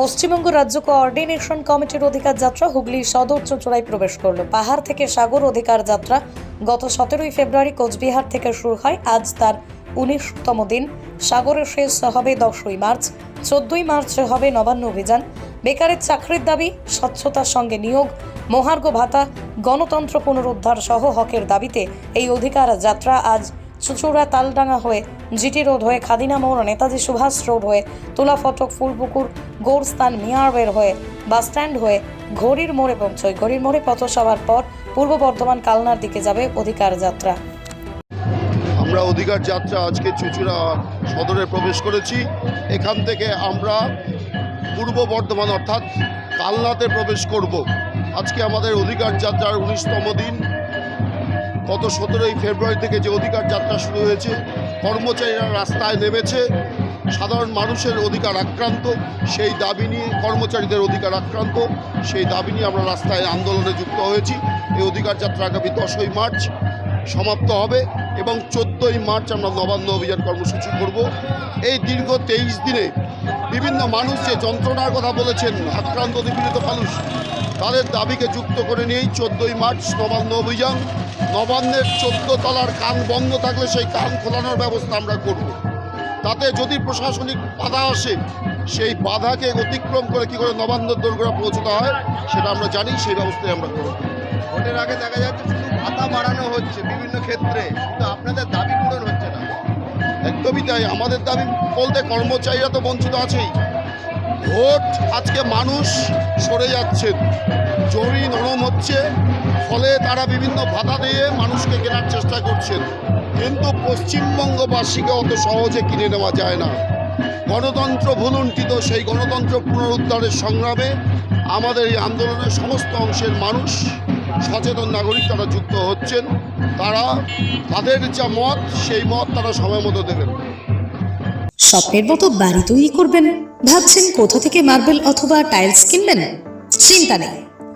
পশ্চিমবঙ্গ রাজ্য কোঅর্ডিনেশন কমিটির অধিকার যাত্রা হুগলি সদর চুঁচুড়ায় প্রবেশ করল। পাহাড় থেকে সাগর অধিকার যাত্রা গত সতেরোই ফেব্রুয়ারি কোচবিহার থেকে শুরু হয়। আজ তার উনিশতম দিন। সাগরে শেষ হবে দশই মার্চ। চোদ্দই মার্চ হবে নবান্ন অভিযান। বেকারের চাকরির দাবি, স্বচ্ছতার সঙ্গে নিয়োগ, মহার্ঘ ভাতা, গণতন্ত্র পুনরুদ্ধার সহ হকের দাবিতে এই অধিকার যাত্রা আজ চুচুড়া তালডাঙ্গা হয়ে জিটি রোড হয়ে খাদিনা মোড়, নেতাজি সুভাষ রোড হয়ে তুলা ফটক, ফুলপুকুর, গৌরস্থান মিয়ারওয়ের হয়ে বাসস্ট্যান্ড হয়ে ঘড়ির মোড়ে পৌঁছয়। ঘড়ির মোড়ে পথসভার পর পূর্ব বর্ধমান কালনার দিকে যাবে অধিকার যাত্রা। আমরা অধিকার যাত্রা আজকে চুচুড়া সদরে প্রবেশ করেছি। এখান থেকে আমরা পূর্ব বর্ধমান অর্থাৎ কালনাতে প্রবেশ করব। আজকে আমাদের অধিকার যাত্রার উনিশতম দিন। গত সতেরোই ফেব্রুয়ারি থেকে যে অধিকার যাত্রা শুরু হয়েছে, কর্মচারীরা রাস্তায় নেমেছে, সাধারণ মানুষের অধিকার আক্রান্ত, সেই দাবি নিয়ে কর্মচারীদের অধিকার আক্রান্ত, সেই দাবি নিয়ে আমরা রাস্তায় আন্দোলনে যুক্ত হয়েছি। এই অধিকার যাত্রা আগামী দশই মার্চ সমাপ্ত হবে এবং চোদ্দোই মার্চ আমরা নবান্ন অভিযান কর্মসূচি করব। এই দীর্ঘ তেইশ দিনে বিভিন্ন মানুষ যে যন্ত্রণার কথা বলেছেন, আক্রান্ত, নিপীড়িত মানুষ, তাদের দাবিকে যুক্ত করে নিয়েই চোদ্দোই মার্চ নবান্ন অভিযান নবান্নের চোদ্দ তলার কান বন্ধ থাকলে সেই কান খোলানোর ব্যবস্থা আমরা করব। তাতে যদি প্রশাসনিক বাধা আসে সেই বাধাকে অতিক্রম করে কি করে নবান্নের দোরগোড়া পৌঁছতে হয় সেটা আমরা জানি সেই ব্যবস্থায় আমরা করব। ভোটের আগে দেখা যাচ্ছে শুধু ভাতা বাড়ানো হচ্ছে বিভিন্ন ক্ষেত্রে কিন্তু আপনাদের দাবি পূরণ হচ্ছে না। একদমই তাই আমাদের দাবি বলতে কর্মচারীরা তো বঞ্চিত আছেই। ভোট আজকে মানুষ সরে যাচ্ছে জরি নরম হচ্ছে ফলে তারা বিভিন্ন বাধা দিয়ে মানুষকে কেনার চেষ্টা করছেন। কিন্তু পশ্চিমবঙ্গবাসীকে অত সহজে কিনে নেওয়া যায় না। গণতন্ত্র ভুলুণ্ঠিত, সেই গণতন্ত্র পুনরুদ্ধারের সংগ্রামে আমাদের এই আন্দোলনের সমস্ত অংশের মানুষ, সচেতন নাগরিক তারা যুক্ত হচ্ছেন। তারা, তাদের যা মত, সেই মত তারা সময় মতো দেবেন। স্বপ্নের মতো বাড়ি তৈরি করবেন, ভাবছেন কোথা থেকে মার্বেল অথবা টাইলস কিনবেন? চিন্তা নেই।